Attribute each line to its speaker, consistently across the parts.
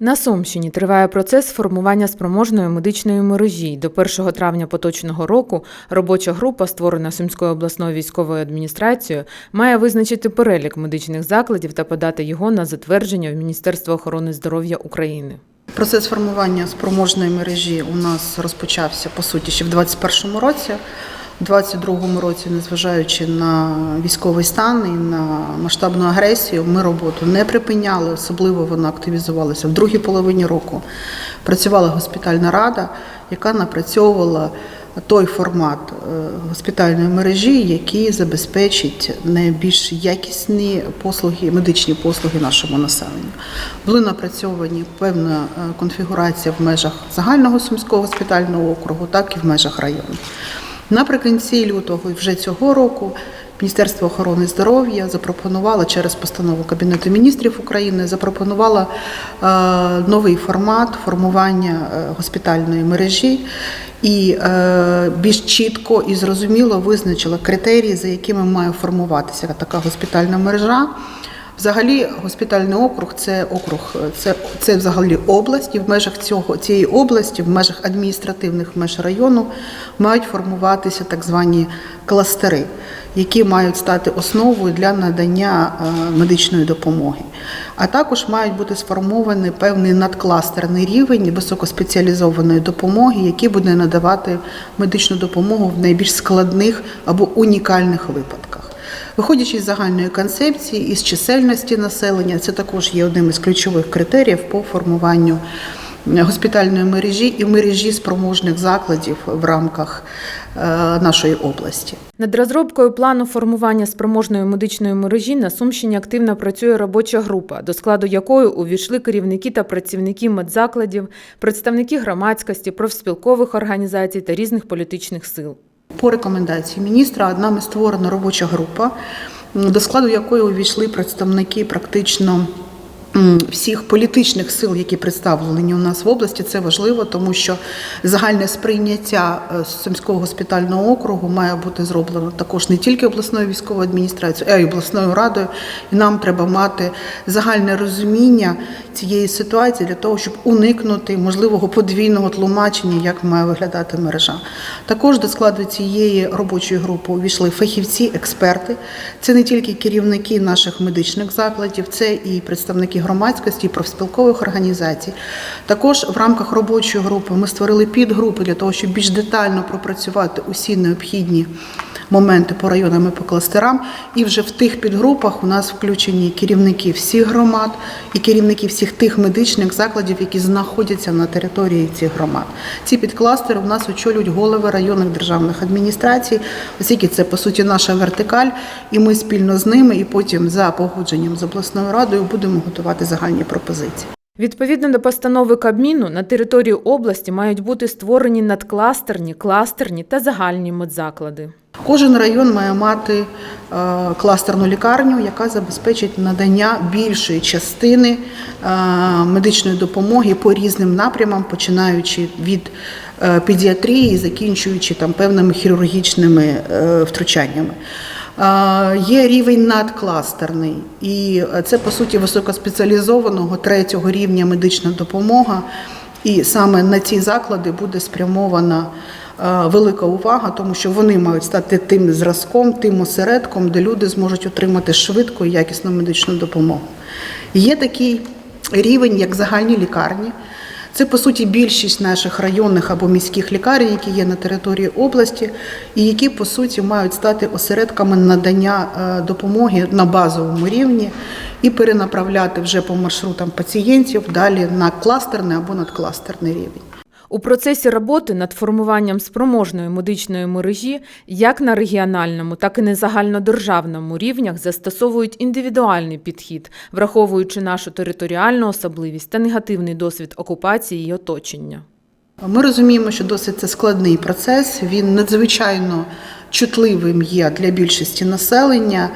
Speaker 1: На Сумщині триває процес формування спроможної медичної мережі. До 1 травня поточного року робоча група, створена Сумською обласною військовою адміністрацією, має визначити перелік медичних закладів та подати його на затвердження в Міністерство охорони здоров'я України.
Speaker 2: Процес формування спроможної мережі у нас розпочався по суті ще в 2021 році. У 2022 році, незважаючи на військовий стан і на масштабну агресію, ми роботу не припиняли, особливо вона активізувалася в другій половині року. Працювала госпітальна рада, яка напрацьовувала той формат е, госпітальної мережі, який забезпечить найбільш якісні послуги, медичні послуги нашому населенню. Були напрацьовані певна е, конфігурація в межах загального сумського госпітального округу, так і в межах району. Наприкінці лютого вже цього року Міністерство охорони здоров'я запропонувало через постанову Кабінету міністрів України запропонувало е, новий формат формування е, госпітальної мережі і е, більш чітко і зрозуміло визначила критерії, за якими має формуватися така госпітальна мережа. Взагалі, госпітальний округ це округ, це, це взагалі область, і в межах цього цієї області, в межах адміністративних меж району, мають формуватися так звані кластери, які мають стати основою для надання е, медичної допомоги. А також мають бути сформований певний надкластерний рівень високоспеціалізованої допомоги, який буде надавати медичну допомогу в найбільш складних або унікальних випадках. Виходячи з загальної концепції і з чисельності населення, це також є одним із ключових критеріїв по формуванню госпітальної мережі і мережі спроможних закладів в рамках е, нашої області.
Speaker 1: Над розробкою плану формування спроможної медичної мережі на Сумщині активно працює робоча група, до складу якої увійшли керівники та працівники медзакладів, представники громадськості, профспілкових організацій та різних політичних сил.
Speaker 2: По рекомендації міністра нами створена робоча група, до складу якої увійшли представники практично всіх політичних сил, які представлені у нас в області. Це важливо, тому що загальне сприйняття е, Сумського госпітального округу має бути зроблено також не тільки обласною військовою адміністрацією, а й обласною радою. І нам треба мати загальне розуміння цієї ситуації для того, щоб уникнути можливого подвійного тлумачення, як має виглядати мережа. Також до складу цієї робочої групи увійшли фахівці, експерти. Це не тільки керівники наших медичних закладів, це і представники громадськості, і профспілкових організацій. Також в рамках робочої групи ми створили підгрупи для того, щоб більш детально пропрацювати усі необхідні моменти по районам і по кластерам. І вже в тих підгрупах у нас включені керівники всіх громад і керівники всіх тих медичних закладів, які знаходяться на території цих громад. Ці підкластери у нас очолюють голови районних державних адміністрацій, оскільки це по суті наша вертикаль, і ми спільно з ними, і потім за погодженням з обласною радою будемо готувати загальні пропозиції.
Speaker 1: Відповідно до постанови Кабміну, на території області мають бути створені надкластерні, кластерні та загальні медзаклади.
Speaker 2: Кожен район має мати е, кластерну лікарню, яка забезпечить надання більшої частини е, медичної допомоги по різним напрямам, починаючи від е, педіатрії закінчуючи там певними хірургічними втручаннями. Є рівень надкластерний, і це по суті високоспеціалізованого третього рівня медична допомога. І саме на ці заклади буде спрямована велика увага, тому що вони мають стати тим зразком, тим осередком, де люди зможуть отримати швидку і якісну медичну допомогу. Є такий рівень, як загальні лікарні. Це по суті більшість наших районних або міських лікарень, які є на території області, і які по суті мають стати осередками надання е, допомоги на базовому рівні і перенаправляти вже по маршрутам пацієнтів далі на кластерний або надкластерний рівень.
Speaker 1: У процесі роботи над формуванням спроможної медичної мережі як на регіональному, так і на загальнодержавному рівнях застосовують індивідуальний підхід, враховуючи нашу територіальну особливість та негативний досвід окупації і оточення.
Speaker 2: Ми розуміємо, що досить це складний процес. Він надзвичайно чутливим є для більшості населення,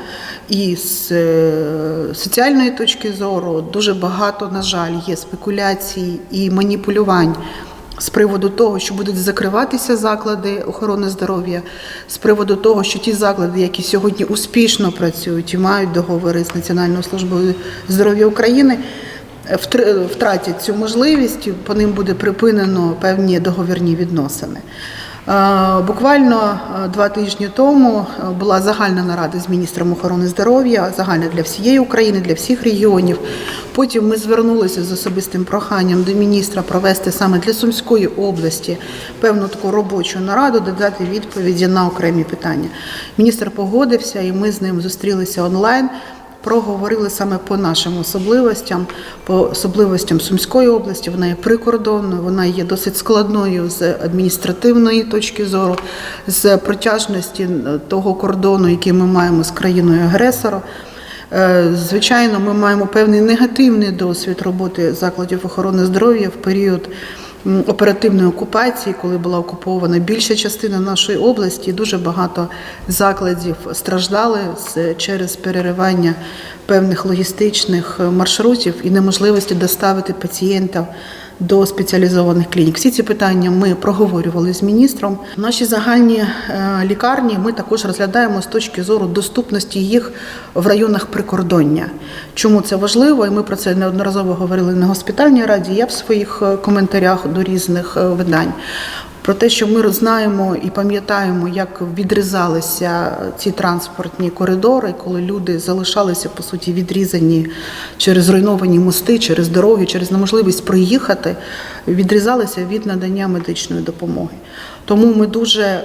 Speaker 2: і з е, соціальної точки зору дуже багато, на жаль, є спекуляцій і маніпулювань. З приводу того, що будуть закриватися заклади охорони здоров'я, з приводу того, що ті заклади, які сьогодні успішно працюють і мають договори з Національною службою здоров'я України, втр- втратять цю можливість, по ним буде припинено певні договірні відносини. Е, Буквально е, два тижні тому е, була загальна нарада з міністром охорони здоров'я, загальна для всієї України, для всіх регіонів. Потім ми звернулися з особистим проханням до міністра провести саме для Сумської області певну таку робочу нараду, додати відповіді на окремі питання. Міністр погодився, і ми з ним зустрілися онлайн проговорили саме по нашим особливостям, по особливостям Сумської області. Вона є прикордонною, вона є досить складною з адміністративної точки зору, з протяжності того кордону, який ми маємо з країною агресором. Е, Звичайно, ми маємо певний негативний досвід роботи закладів охорони здоров'я в період оперативної окупації, коли була окупована більша частина нашої області. Дуже багато закладів страждали через переривання певних логістичних е, маршрутів і неможливості доставити пацієнтів до спеціалізованих клінік. Всі ці питання ми проговорювали з міністром. Наші загальні е, лікарні ми також розглядаємо з точки зору доступності їх в районах прикордоння. Чому це важливо? І ми про це неодноразово говорили на госпітальній раді. Я в своїх е, коментарях до різних е, видань. Про те, що ми знаємо і пам'ятаємо, як відрізалися ці транспортні коридори, коли люди залишалися по суті відрізані через зруйновані мости, через дороги, через неможливість проїхати, відрізалися від надання медичної допомоги. Тому ми дуже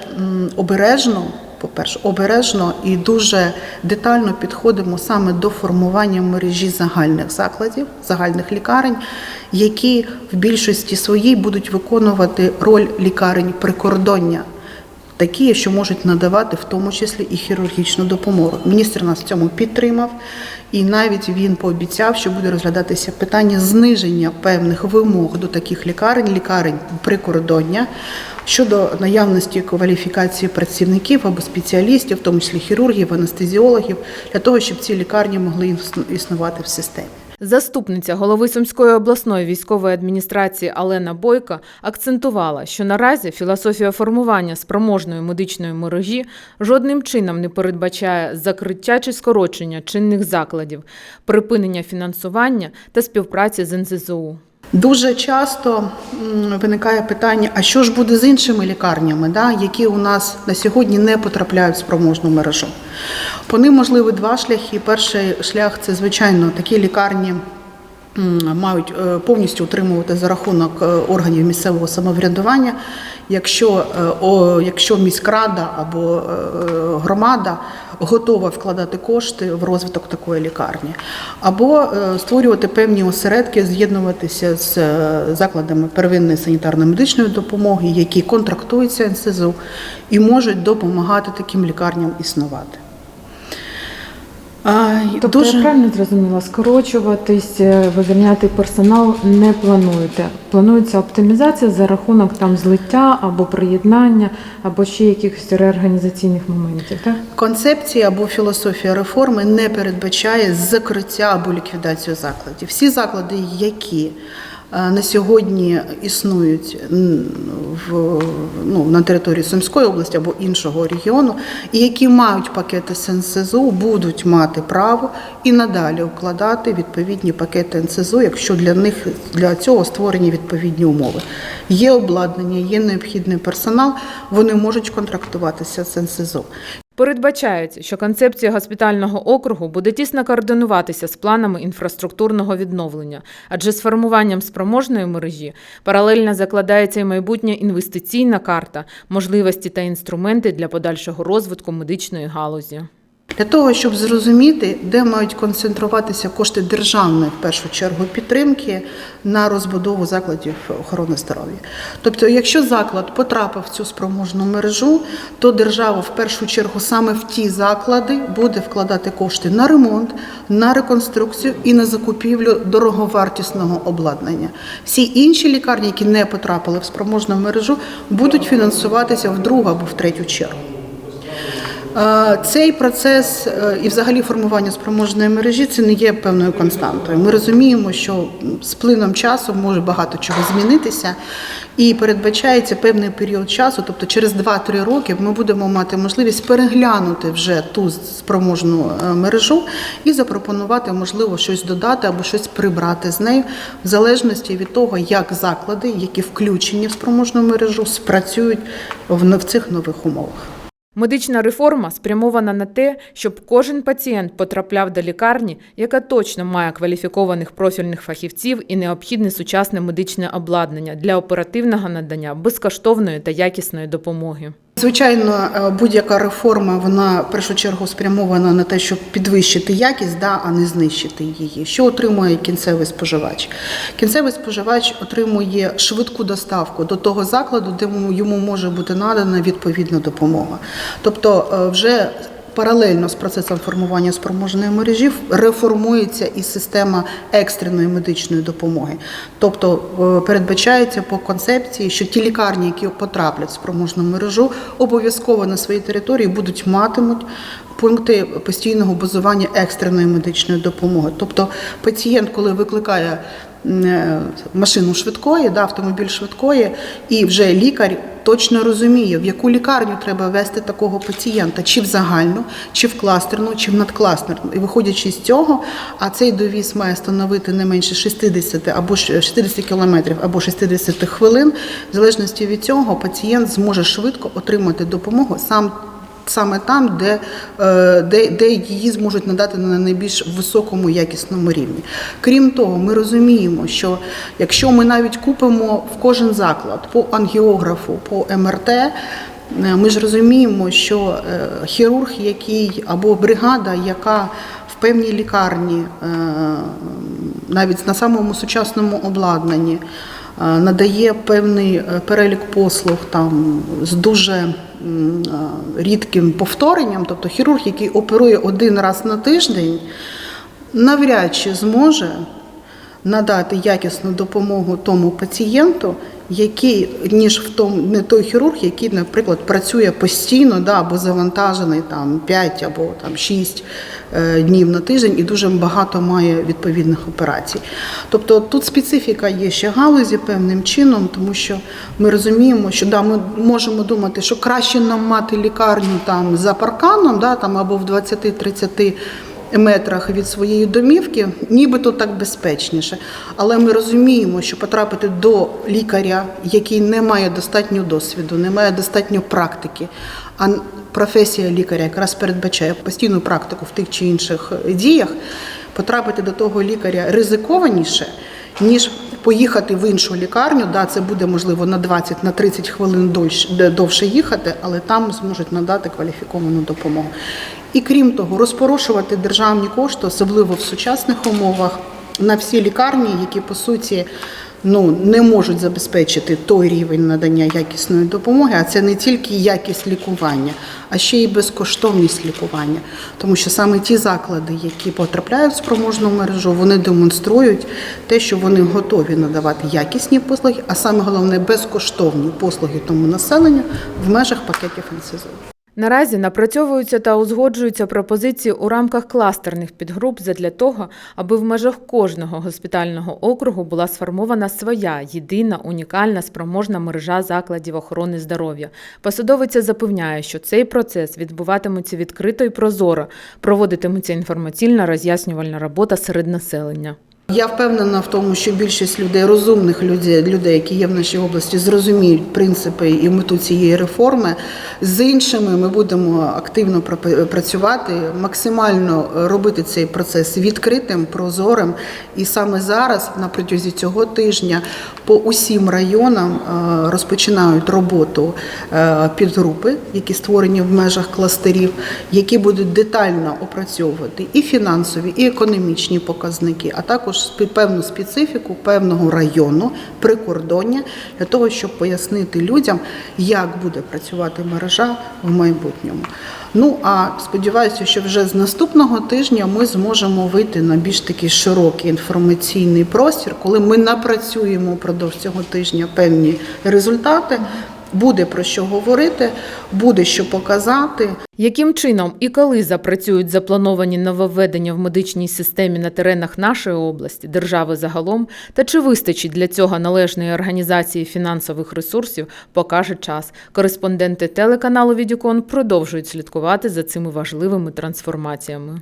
Speaker 2: обережно. По-перше, обережно і дуже детально підходимо саме до формування мережі загальних закладів, загальних лікарень, які в більшості своїй будуть виконувати роль лікарень прикордоння, такі, що можуть надавати в тому числі і хірургічну допомогу. Міністр нас в цьому підтримав, і навіть він пообіцяв, що буде розглядатися питання зниження певних вимог до таких лікарень, лікарень прикордоння. Щодо наявності кваліфікації працівників або спеціалістів, в тому числі хірургів, анестезіологів, для того, щоб ці лікарні могли існувати в системі.
Speaker 1: Заступниця голови Сумської обласної військової адміністрації Алена Бойка акцентувала, що наразі філософія формування спроможної медичної мережі жодним чином не передбачає закриття чи скорочення чинних закладів, припинення фінансування та співпраці з НЗЗУ.
Speaker 2: Дуже часто виникає питання: а що ж буде з іншими лікарнями, да, які у нас на сьогодні не потрапляють в спроможну мережу? По ним можливі два шляхи. Перший шлях це звичайно такі лікарні. Мають е, повністю утримувати за рахунок е, органів місцевого самоврядування, якщо, е, якщо міськрада або громада готова вкладати кошти в розвиток такої лікарні, або е, створювати певні осередки, з'єднуватися з е, закладами первинної санітарно-медичної допомоги, які контрактуються НСЗУ і можуть допомагати таким лікарням існувати. А,
Speaker 1: Тобто дуже... я правильно зрозуміла, скорочуватись, е, вивільняти персонал не плануєте. Планується оптимізація за рахунок там злиття або приєднання, або ще якихось реорганізаційних моментів. Так?
Speaker 2: Концепція або філософія реформи не передбачає закриття або ліквідацію закладів. Всі заклади, які на сьогодні існують в, ну, на території Сумської області або іншого регіону, і які мають пакети з НСЗУ, будуть мати право і надалі укладати відповідні пакети НСЗУ, якщо для них для цього створені відповідні умови. Є обладнання, є необхідний персонал, вони можуть контрактуватися з НСЗУ.
Speaker 1: Передбачається, що концепція госпітального округу буде тісно координуватися з планами інфраструктурного відновлення, адже з формуванням спроможної мережі паралельно закладається і майбутня інвестиційна карта, можливості та інструменти для подальшого розвитку медичної галузі.
Speaker 2: Для того, щоб зрозуміти, де мають концентруватися кошти державної, в першу чергу, підтримки на розбудову закладів охорони здоров'я. Тобто, якщо заклад потрапив в цю спроможну мережу, то держава в першу чергу саме в ті заклади буде вкладати кошти на ремонт, на реконструкцію і на закупівлю дороговартісного обладнання. Всі інші лікарні, які не потрапили в спроможну мережу, будуть фінансуватися в другу або в третю чергу. Цей процес е, і взагалі формування спроможної мережі це не є певною константою. Ми розуміємо, що з плином часу може багато чого змінитися, і передбачається певний період часу, тобто через 2-3 роки ми будемо мати можливість переглянути вже ту спроможну е, мережу і запропонувати, можливо, щось додати або щось прибрати з нею, в залежності від того, як заклади, які включені в спроможну мережу, спрацюють в цих нових умовах.
Speaker 1: Медична реформа спрямована на те, щоб кожен пацієнт потрапляв до лікарні, яка точно має кваліфікованих профільних фахівців і необхідне сучасне медичне обладнання для оперативного надання безкоштовної та якісної допомоги.
Speaker 2: Звичайно, е, будь-яка реформа вона в першу чергу спрямована на те, щоб підвищити якість, да, а не знищити її. Що отримує кінцевий споживач? Кінцевий споживач отримує швидку доставку до того закладу, де йому- може бути надана відповідна допомога. Тобто, е, вже Паралельно з процесом формування спроможної мережі реформується і система екстреної медичної допомоги. Тобто е, передбачається по концепції, що ті лікарні, які потраплять в спроможну мережу, обов'язково на своїй території будуть матимуть пункти постійного базування екстреної медичної допомоги. Тобто пацієнт, коли викликає машину швидкої, да, автомобіль швидкої, і вже лікар точно розуміє, в яку лікарню треба вести такого пацієнта, чи в загальну, чи в кластерну, чи в надкластерну. І виходячи з цього, а цей довіз має становити не менше 60 або ж 60 кілометрів або 60 хвилин. В залежності від цього пацієнт зможе швидко отримати допомогу сам. Саме там, де, е, де, де її зможуть надати на найбільш високому якісному рівні. Крім того, ми розуміємо, що якщо ми навіть купимо в кожен заклад по ангіографу, по МРТ, е, ми ж розуміємо, що е, хірург, який або бригада, яка в певній лікарні, навіть на самому сучасному обладнанні, надає певний перелік послуг там з дуже рідким повторенням, тобто хірург, який оперує один раз на тиждень, навряд чи зможе надати якісну допомогу тому пацієнту, який ніж в тому не той хірург, який, наприклад, працює постійно, да, або завантажений там 5 або там 6 е, днів на тиждень і дуже багато має відповідних операцій. Тобто тут специфіка є ще галузі певним чином, тому що ми розуміємо, що да, ми можемо думати, що краще нам мати лікарню там за парканом, да, там або в 20-30 метрах від своєї домівки, нібито так безпечніше. Але ми розуміємо, що потрапити до лікаря, який не має достатньо досвіду, не має достатньо практики, а професія лікаря якраз передбачає постійну практику в тих чи інших діях, потрапити до того лікаря ризикованіше, ніж поїхати в іншу лікарню. Да, це буде можливо на 20 на 30 хвилин довше, довше їхати, але там зможуть надати кваліфіковану допомогу. І крім того, розпорошувати державні кошти, особливо в сучасних умовах, на всі лікарні, які по суті ну, не можуть забезпечити той рівень надання якісної допомоги, а це не тільки якість лікування, а ще й безкоштовність лікування. Тому що саме ті заклади, які потрапляють в спроможну мережу, вони демонструють те, що вони готові надавати якісні послуги, а саме головне безкоштовні послуги тому населенню в межах пакетів НСЗУ.
Speaker 1: Наразі напрацьовуються та узгоджуються пропозиції у рамках кластерних підгруп задля того, аби в межах кожного госпітального округу була сформована своя єдина унікальна спроможна мережа закладів охорони здоров'я. Посадовиця запевняє, що цей процес відбуватиметься відкрито і прозоро, проводитиметься інформаційна роз'яснювальна робота серед населення.
Speaker 2: Я впевнена в тому, що більшість людей, розумних людей, людей, які є в нашій області, зрозуміють принципи і мету цієї реформи. З іншими ми будемо активно працювати, максимально робити цей процес відкритим, прозорим. І саме зараз, на протязі цього тижня, по усім районам е, розпочинають роботу е, підгрупи, які створені в межах кластерів, які будуть детально опрацьовувати і фінансові, і економічні показники, а також спе- певну специфіку певного району прикордоння для того, щоб пояснити людям, як буде працювати мережа в майбутньому. Ну а сподіваюся, що вже з наступного тижня ми зможемо вийти на більш такий широкий інформаційний простір, коли ми напрацюємо впродовж цього тижня певні результати. Буде про що говорити, буде що показати.
Speaker 1: Яким чином і коли запрацюють заплановані нововведення в медичній системі на теренах нашої області, держави загалом, та чи вистачить для цього належної організації фінансових ресурсів, покаже час. Кореспонденти телеканалу Відікон продовжують слідкувати за цими важливими трансформаціями.